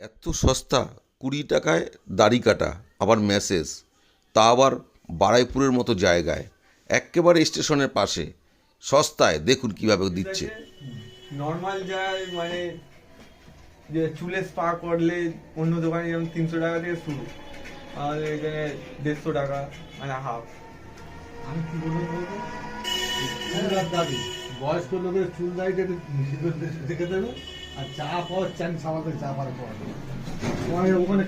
এত সস্তা কুড়ি টাকায় দাড়ি কাটা আবার ম্যাসেজ তা আবার বারাইপুরের মতো জায়গায় এক্কেবারে স্টেশনের পাশে সস্তায় দেখুন কীভাবে দিচ্ছে। নর্মাল যায় মানে যে চুলে স্পা করলে অন্য দোকানে যেমন তিনশো টাকা থেকে শুরু আমাদের এখানে দেড়শো টাকা মানে হাফ আমি কি বলব বলব? চুল আর দাড়ি বয়স্ক লোকের চুল সিঁদুর দেখে দেবে। আর চা পাওয়ার চান চা পাওয়ার ওখানে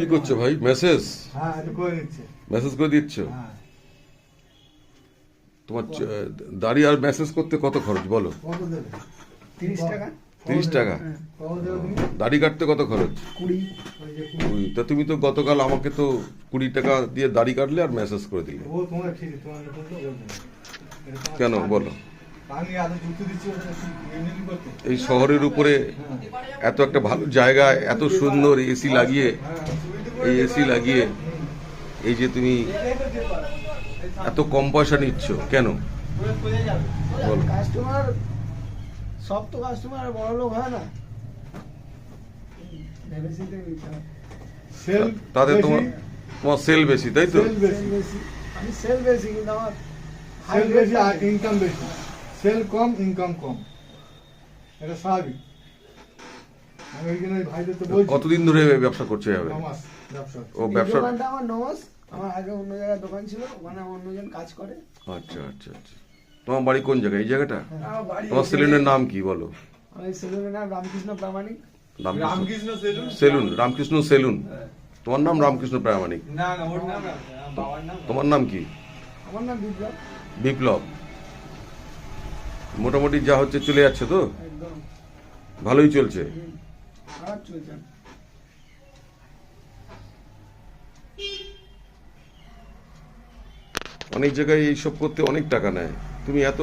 কি করছ ভাই? মেসেজ হ্যাঁ করে মেসেজ দিচ্ছ? হ্যাঁ। তোমার দাড়ি আর মেসেজ করতে কত খরচ বলো? তিরিশ টাকা। তিরিশ টাকা? তুমি? দাড়ি কাটতে কত খরচ? কুড়ি। তা তুমি তো গতকাল আমাকে তো কুড়ি টাকা দিয়ে দাড়ি কাটলে আর মেসেজ করে দিলে। কেন? বলো। এই শহরের উপরে এত একটা ভালো জায়গায় এত সুন্দর এসি লাগিয়ে এই এসি লাগিয়ে এই যে তুমি এত কম পয়সা নিচ্ছ কেন? কাস্টমার সব তো কাস্টমার বড় লোক হয় না। ভেবেচিন্তে নিতে। সেল তাতে তোমার তোমার সেল বেশি তাই তো? সেল বেশি। আমি সেল বেশি কিন্তু আমার হাই বেশি ইনকাম বেশি। সেল কম ইনকাম কম। এটা স্বাভাবিক। আমি ওই জন্য ভাইদের তো বলছি। কতদিন ধরে ব্যবসা করছ এভাবে? নমাস ব্যবসা ও ব্যবসা দোকানটা আমার নমস আমার আগে অন্য জায়গায় দোকান ছিল ওখানে অন্যজন কাজ করে। আচ্ছা আচ্ছা আচ্ছা। তোমার বাড়ি কোন জায়গায়? এই জায়গাটা? তোমার সেলুনের নাম কি বলো? আমি সেলুনের নাম Ramkrishna Pramanik. Ramkrishna Ramkrishna saloon? Saloon Ramkrishna saloon. তোমার নাম রামকৃষ্ণ প্রামাণিক? না না ওর নাম না বাবার নাম তোমার নাম কি? আমার নাম বিপ্লব। বিপ্লব। মোটামুটি যা হচ্ছে চলে যাচ্ছে তো? ভালোই চলছে। অনেক জায়গায় এইসব করতে অনেক টাকা নেয়। তুমি এত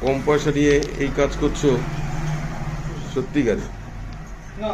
কম পয়সা নিয়ে এই কাজ করছ সত্যিকারে না